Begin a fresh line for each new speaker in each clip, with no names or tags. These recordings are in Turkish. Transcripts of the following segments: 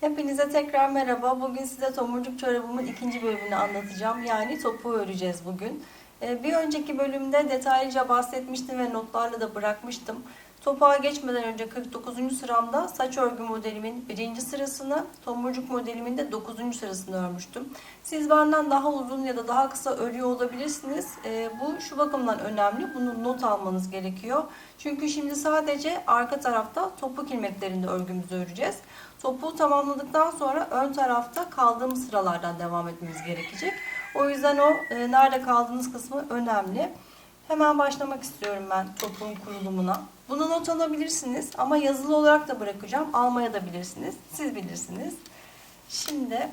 Hepinize tekrar merhaba. Bugün size tomurcuk çorabımın ikinci bölümünü anlatacağım. Yani topuğu öreceğiz bugün. Ee, Bir önceki bölümde detaylıca bahsetmiştim ve notlarla da bırakmıştım. Topuğa geçmeden önce 49. sıramda saç örgü modelimin birinci sırasını, tomurcuk modelimin de 9. sırasını örmüştüm. Siz benden daha uzun ya da daha kısa örüyor olabilirsiniz. Ee, Bu şu bakımdan önemli. Bunu not almanız gerekiyor. Çünkü şimdi sadece arka tarafta topuk ilmeklerinde örgümüzü öreceğiz. Topuğu tamamladıktan sonra ön tarafta kaldığımız sıralardan devam etmemiz gerekecek. O yüzden o e, nerede kaldığınız kısmı önemli. Hemen başlamak istiyorum ben topuğun kurulumuna. Bunu not alabilirsiniz ama yazılı olarak da bırakacağım. Almaya da bilirsiniz. Siz bilirsiniz. Şimdi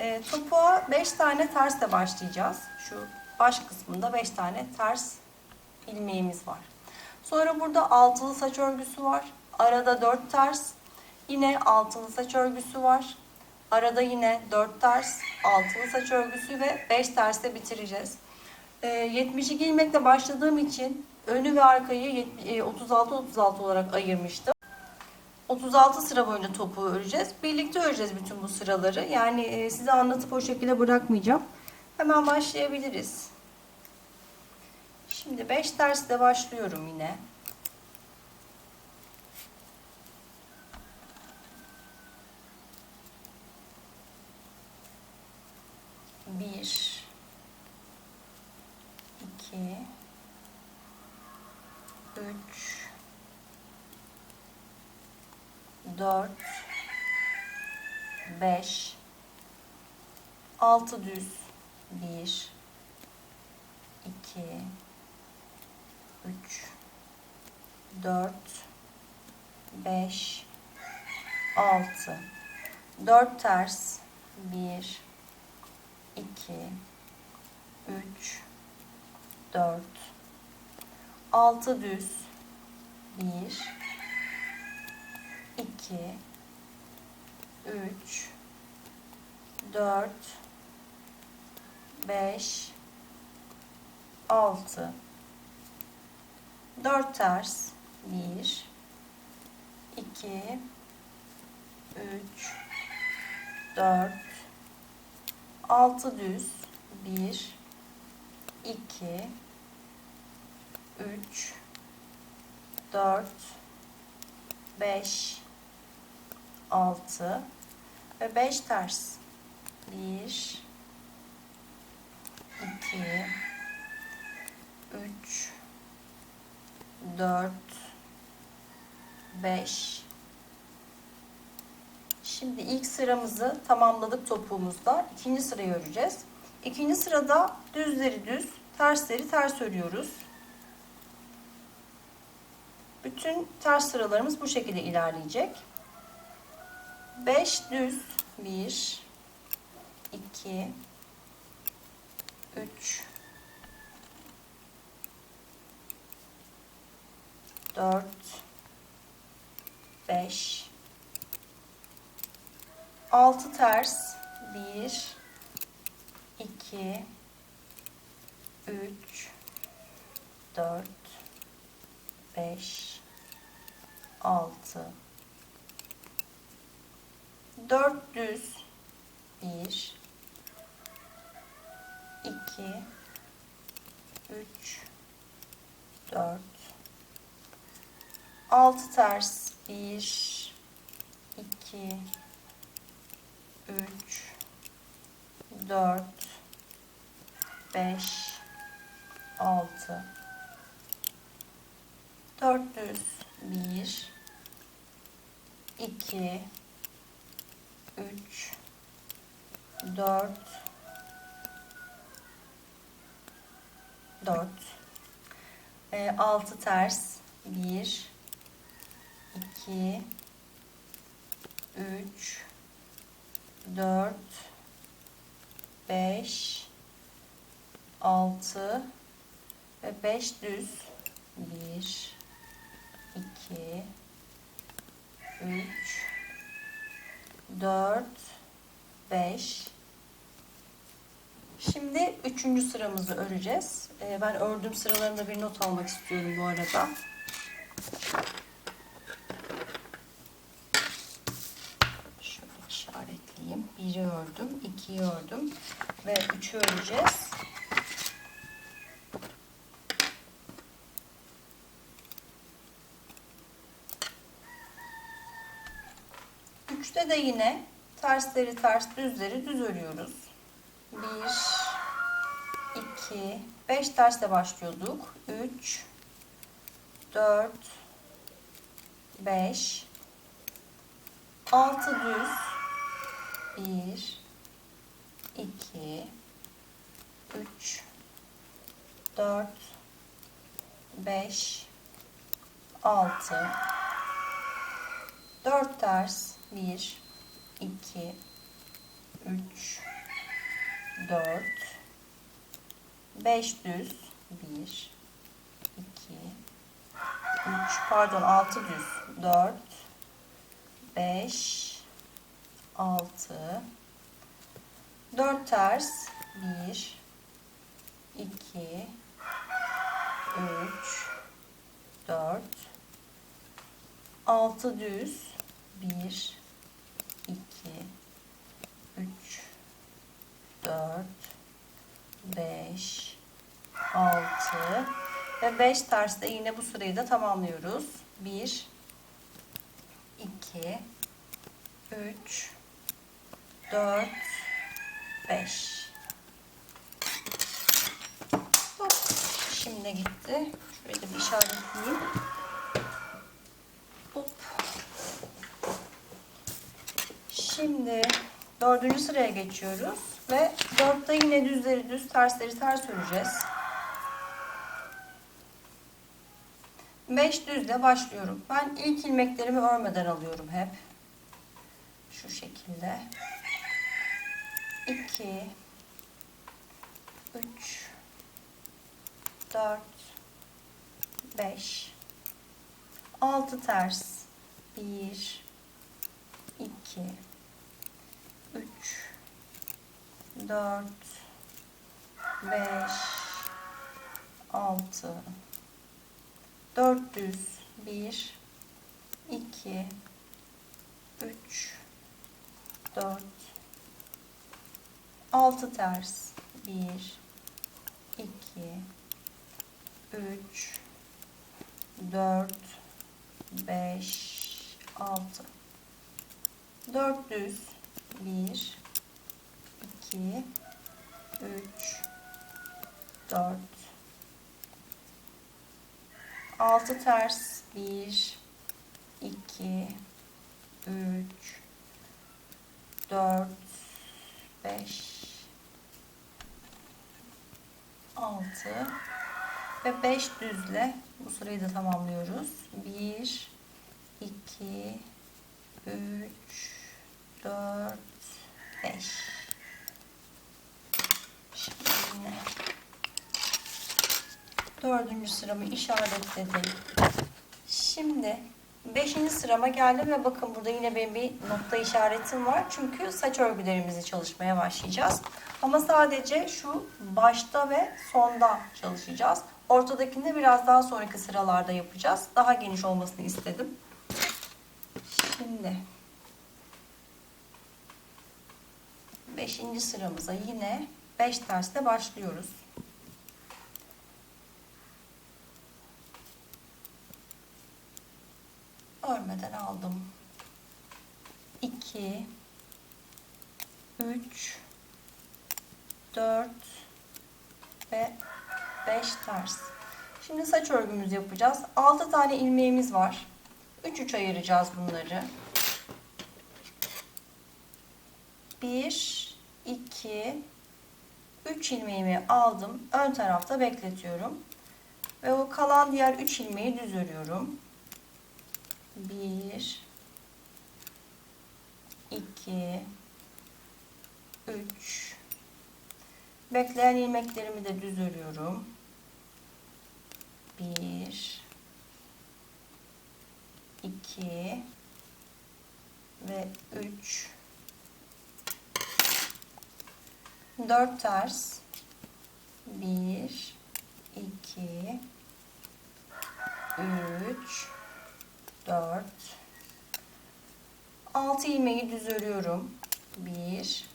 e, topuğa 5 tane tersle başlayacağız. Şu baş kısmında 5 tane ters ilmeğimiz var. Sonra burada altılı saç örgüsü var. Arada 4 ters. Yine altılı saç örgüsü var. Arada yine 4 ters, altılı saç örgüsü ve 5 tersle bitireceğiz. Ee, 72 ilmekle başladığım için önü ve arkayı 36-36 olarak ayırmıştım. 36 sıra boyunca topuğu öreceğiz. Birlikte öreceğiz bütün bu sıraları. Yani e, size anlatıp o şekilde bırakmayacağım. Hemen başlayabiliriz. Şimdi 5 tersle başlıyorum yine. Bir, iki, üç, dört, beş, altı düz. Bir, iki, üç, dört, beş, altı. Dört ters. Bir, 2 3 4 6 düz. 1 2 3 4 5 6 4 ters. 1 2 3 4 6 düz. 1 2 3 4 5 6 ve 5 ters. 1 2 3 4 5 Şimdi ilk sıramızı tamamladık topuğumuzda. İkinci sırayı öreceğiz. İkinci sırada düzleri düz, tersleri ters örüyoruz. Bütün ters sıralarımız bu şekilde ilerleyecek. 5 düz 1 2 3 4 5 6 ters 1 2 3 4 5 6 4 düz 1 2 3 4 6 ters 1 2 3 4 5 6 4 düz 1 2 3 4 4 6 ters. 1 2 3 4 5 6 ve 5 düz. 1 2 3 4 5 Şimdi üçüncü sıramızı öreceğiz. Ee, ben ördüğüm sıralarında bir not almak istiyorum bu arada. Şöyle işaretleyeyim. Biri ördüm, ikiyi ördüm ve üçü öreceğiz. Üçte de yine tersleri ters, düzleri düz örüyoruz. Bir, iki, beş tersle başlıyorduk. Üç, dört, beş, altı düz. Bir, iki, üç, dört, beş, altı, dört ters. Bir, iki, üç, dört, beş düz. Bir, iki, üç, pardon altı düz. Dört, beş, altı, dört ters. Bir, iki, üç, dört, altı düz. Bir, iki, üç, dört, beş, altı ve beş terste yine bu sırayı da tamamlıyoruz. Bir, iki, üç, dört, beş. Hop, Şimdi gitti. Da bir işaretleyeyim. Şimdi dördüncü sıraya geçiyoruz ve dörtte yine düzleri düz, tersleri ters öreceğiz. Beş düzle başlıyorum. Ben ilk ilmeklerimi örmeden alıyorum hep. Şu şekilde. 2 3 4 5 6 ters 1 2 3 4 5 6 4 düz 1 2 3 4 6 ters 1 2 3 4 5 6 4 düz 1 2 3 4 6 ters 1 2 3 4 5 6 ve 5 düzle bu sırayı da tamamlıyoruz. 1 2 3 4 5 Şimdi dördüncü sıramı işaretledim. Şimdi beşinci sırama geldim ve bakın burada yine benim bir nokta işaretim var. Çünkü saç örgülerimizi çalışmaya başlayacağız. Ama sadece şu başta ve sonda çalışacağız. Ortadakini de biraz daha sonraki sıralarda yapacağız. Daha geniş olmasını istedim. Şimdi beşinci sıramıza yine 5 tersle başlıyoruz. Örmeden aldım. 2 3 4 ve 5 ters. Şimdi saç örgümüzü yapacağız. 6 tane ilmeğimiz var. 3 3 ayıracağız bunları. 1 2 3 ilmeğimi aldım. Ön tarafta bekletiyorum. Ve o kalan diğer 3 ilmeği düz örüyorum. 1 2 3 Bekleyen ilmeklerimi de düz örüyorum. 1 2 ve 3 4 ters. 1 2 3 4 6 ilmeği düz örüyorum. 1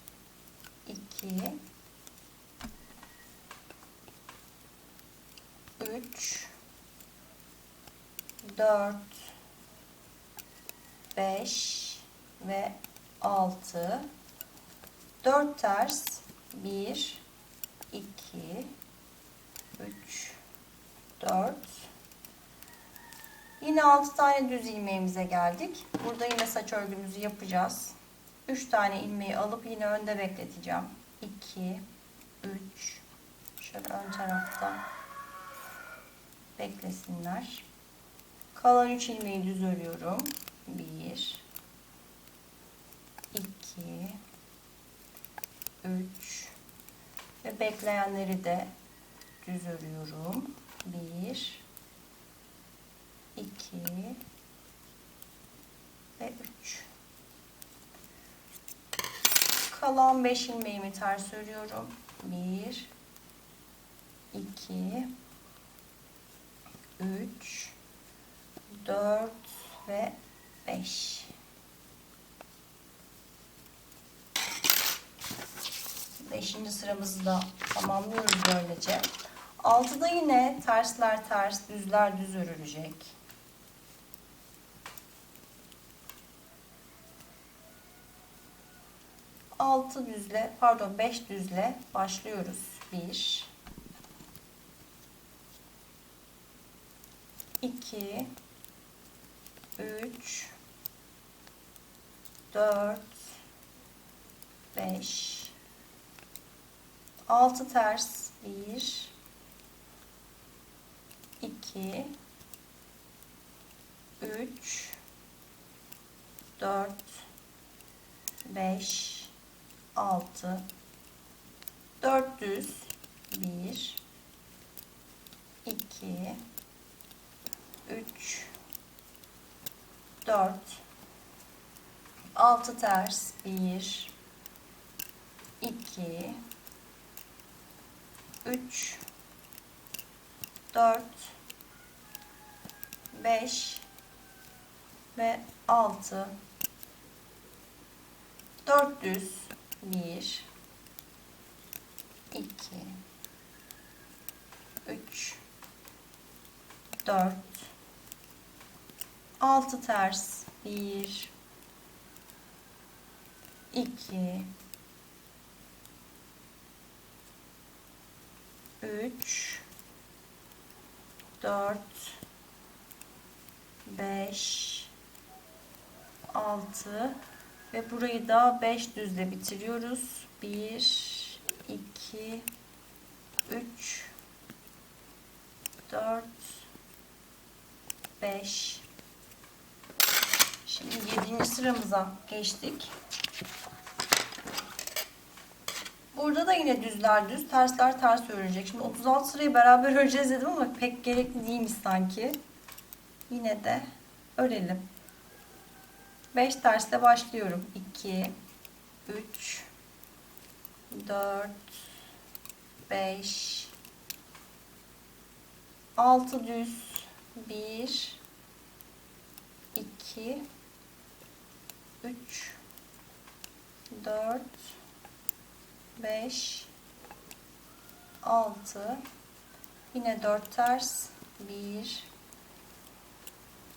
2 3 4 5 ve 6 4 ters. 1 2 3 4 Yine 6 tane düz ilmeğimize geldik. Burada yine saç örgümüzü yapacağız. 3 tane ilmeği alıp yine önde bekleteceğim. 2 3 şöyle ön tarafta beklesinler. Kalan 3 ilmeği düz örüyorum. 1 2 3 ve bekleyenleri de düz örüyorum. 1 2 ve 3 kalan 5 ilmeğimi ters örüyorum. 1 2 3 4 ve 5 Beşinci sıramızı da tamamlıyoruz böylece. Altıda yine tersler ters, düzler düz örülecek. Altı düzle, pardon beş düzle başlıyoruz. Bir, iki, üç, dört, beş, altı ters, bir, 2 3 4 5 6 400 1 2 3 4 6 ters. 1 2 3 4 5 ve 6 400 1 2 3 4 6 ters. 1 2 3 4 5 6 ve burayı da 5 düzle bitiriyoruz. 1 2 3 4 5 Şimdi 7. sıramıza geçtik. Burada da yine düzler düz, tersler ters örecek. Şimdi 36 sırayı beraber öreceğiz dedim ama pek gerekli değilmiş sanki. Yine de örelim. 5 tersle başlıyorum. 2 3 4 5 6 düz 1 2 3 4 5 6 yine 4 ters. 1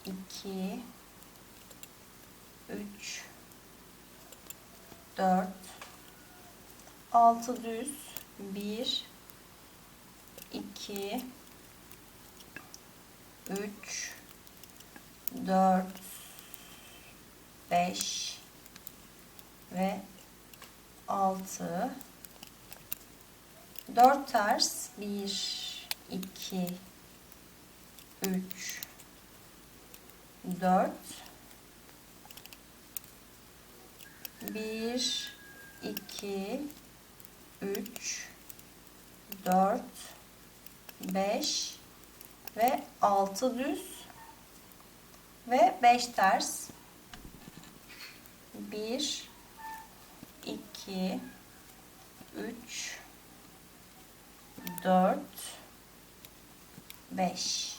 2 3 4 6 düz. 1 2 3 4 5 ve 6 4 ters. 1 2 3 4 1 2 3 4 5 ve 6 düz ve 5 ters. 1 2 3 4 5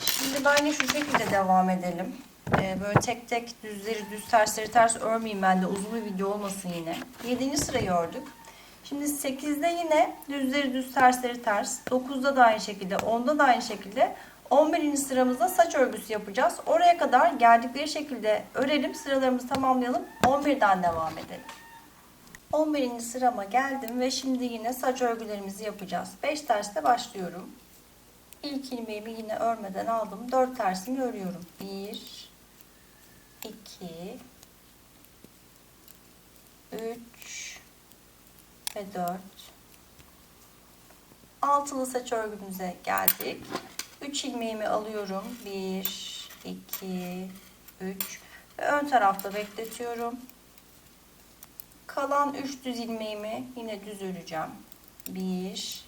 Şimdi aynı şu şekilde devam edelim. Ee, böyle tek tek düzleri düz tersleri ters örmeyeyim ben de uzun bir video olmasın yine. 7. sırayı ördük. Şimdi 8'de yine düzleri düz tersleri ters. 9'da da aynı şekilde 10'da da aynı şekilde 11. sıramızda saç örgüsü yapacağız. Oraya kadar geldikleri şekilde örelim sıralarımızı tamamlayalım. 11'den devam edelim. 11. sırama geldim ve şimdi yine saç örgülerimizi yapacağız. 5 tersle başlıyorum. İlk ilmeğimi yine örmeden aldım. 4 tersimi örüyorum. 1 2 3 ve 4 altılı saç örgümüze geldik. 3 ilmeğimi alıyorum. 1 2 3 ve ön tarafta bekletiyorum. Kalan 3 düz ilmeğimi yine düz öreceğim. 1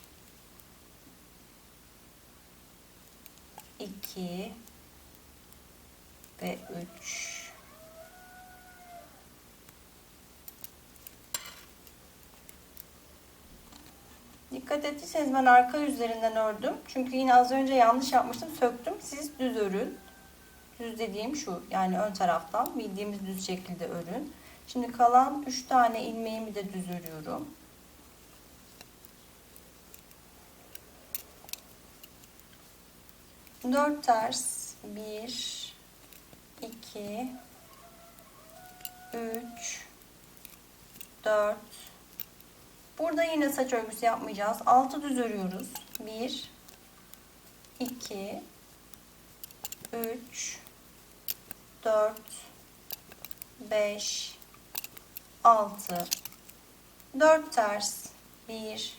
2 ve 3 Dikkat ettiyseniz ben arka yüzlerinden ördüm. Çünkü yine az önce yanlış yapmıştım. Söktüm. Siz düz örün. Düz dediğim şu. Yani ön taraftan bildiğimiz düz şekilde örün. Şimdi kalan 3 tane ilmeğimi de düz örüyorum. Dört ters. Bir, iki, üç, dört. Burada yine saç örgüsü yapmayacağız. Altı düz örüyoruz. Bir, iki, üç, dört, beş, altı. Dört ters. Bir,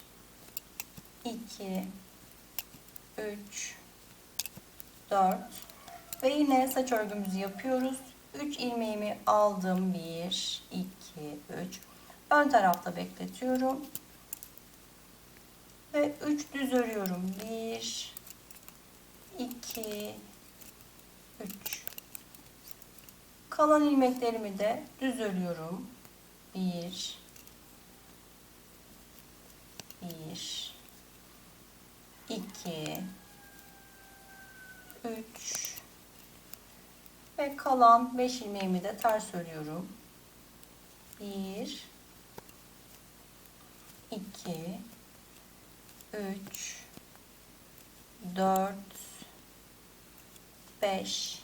iki, üç, 4 ve yine saç örgümüzü yapıyoruz. 3 ilmeğimi aldım. 1 2 3 ön tarafta bekletiyorum. Ve 3 düz örüyorum. 1 2 3 Kalan ilmeklerimi de düz örüyorum. 1 1 2 3 ve kalan 5 ilmeğimi de ters örüyorum. 1 2 3 4 5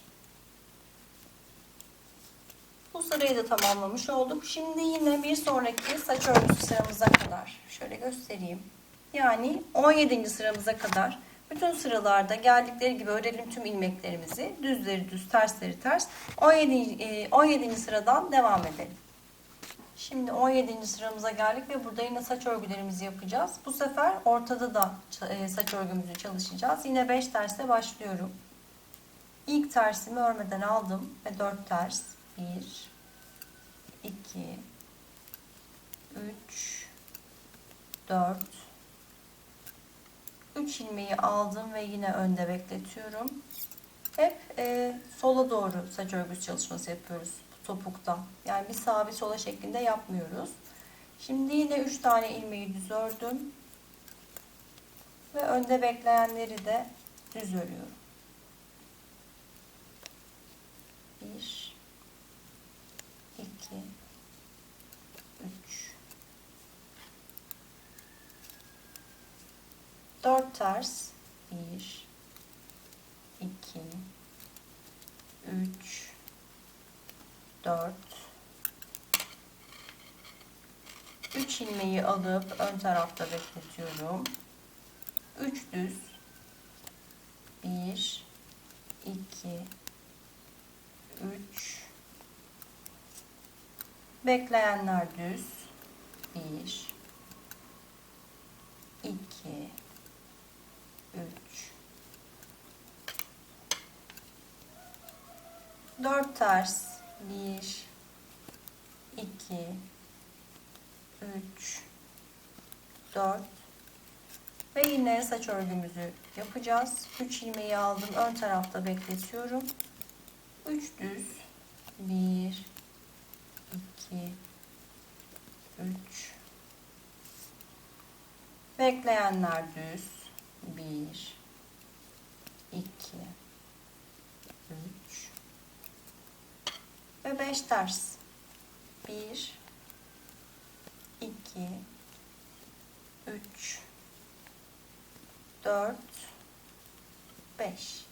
Bu sırayı da tamamlamış olduk. Şimdi yine bir sonraki saç örgüsü sıramıza kadar şöyle göstereyim. Yani 17. sıramıza kadar bütün sıralarda geldikleri gibi örelim tüm ilmeklerimizi. Düzleri düz, tersleri ters. 17. 17. sıradan devam edelim. Şimdi 17. sıramıza geldik ve burada yine saç örgülerimizi yapacağız. Bu sefer ortada da e, saç örgümüzü çalışacağız. Yine 5 tersle başlıyorum. İlk tersimi örmeden aldım ve 4 ters. 1 2 3 4 3 ilmeği aldım ve yine önde bekletiyorum. Hep e, sola doğru saç örgüsü çalışması yapıyoruz topukta. Yani bir sağa bir sola şeklinde yapmıyoruz. Şimdi yine 3 tane ilmeği düz ördüm. Ve önde bekleyenleri de düz örüyorum. 1 2 3 4 ters. 1 2 3 4 3 ilmeği alıp ön tarafta bekletiyorum. 3 düz. 1 2 3 bekleyenler düz. 1 2 3 4 ters 1 2 3 4 ve yine saç örgümüzü yapacağız. 3 ilmeği aldım. Ön tarafta bekletiyorum. 3 düz 1 2 3 bekleyenler düz 1 2 3 ve 5 ters. 1 2 3 4 5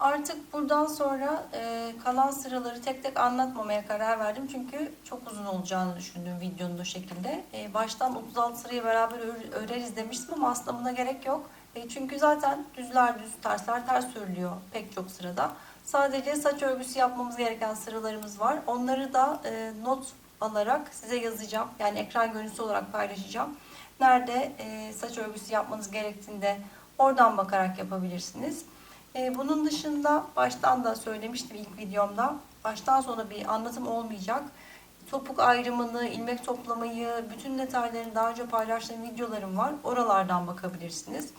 Artık buradan sonra e, kalan sıraları tek tek anlatmamaya karar verdim. Çünkü çok uzun olacağını düşündüm videonun o şekilde. E, baştan 36 sırayı beraber ör- öreriz demiştim ama aslında buna gerek yok. E, çünkü zaten düzler düz, tersler ters örülüyor pek çok sırada. Sadece saç örgüsü yapmamız gereken sıralarımız var. Onları da e, not alarak size yazacağım. Yani ekran görüntüsü olarak paylaşacağım. Nerede e, saç örgüsü yapmanız gerektiğinde oradan bakarak yapabilirsiniz. E, bunun dışında baştan da söylemiştim ilk videomda. Baştan sona bir anlatım olmayacak. Topuk ayrımını, ilmek toplamayı, bütün detaylarını daha önce paylaştığım videolarım var. Oralardan bakabilirsiniz.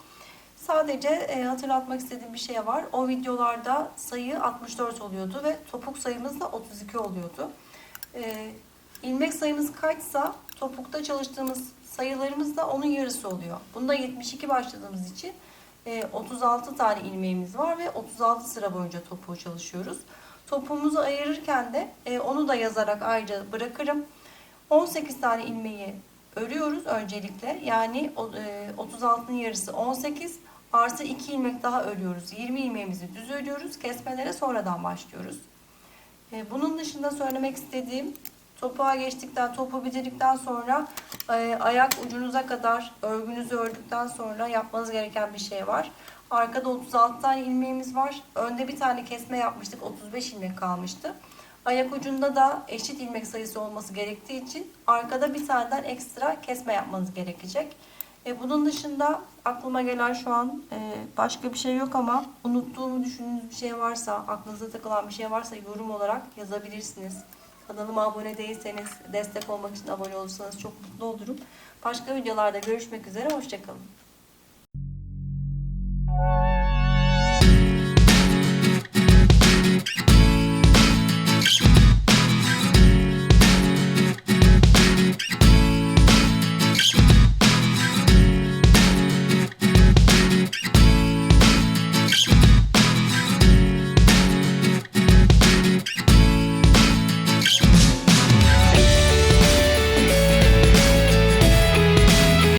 Sadece e, hatırlatmak istediğim bir şey var. O videolarda sayı 64 oluyordu ve topuk sayımız da 32 oluyordu. E, ilmek sayımız kaçsa topukta çalıştığımız sayılarımız da onun yarısı oluyor. Bunda 72 başladığımız için 36 tane ilmeğimiz var ve 36 sıra boyunca topuğu çalışıyoruz. Topuğumuzu ayırırken de e, onu da yazarak ayrıca bırakırım. 18 tane ilmeği örüyoruz öncelikle. Yani o- e, 36'nın yarısı 18 artı 2 ilmek daha örüyoruz. 20 ilmeğimizi düz örüyoruz. Kesmelere sonradan başlıyoruz. E, Bunun dışında söylemek istediğim topuğa geçtikten, topu bitirdikten sonra e, ayak ucunuza kadar örgünüzü ördükten sonra yapmanız gereken bir şey var. Arkada 36 tane ilmeğimiz var. Önde bir tane kesme yapmıştık. 35 ilmek kalmıştı. Ayak ucunda da eşit ilmek sayısı olması gerektiği için arkada bir taneden ekstra kesme yapmanız gerekecek. E, bunun dışında aklıma gelen şu an e, başka bir şey yok ama unuttuğumu düşündüğünüz bir şey varsa, aklınıza takılan bir şey varsa yorum olarak yazabilirsiniz. Kanalıma abone değilseniz, destek olmak için abone olursanız çok mutlu olurum. Başka videolarda görüşmek üzere, hoşçakalın.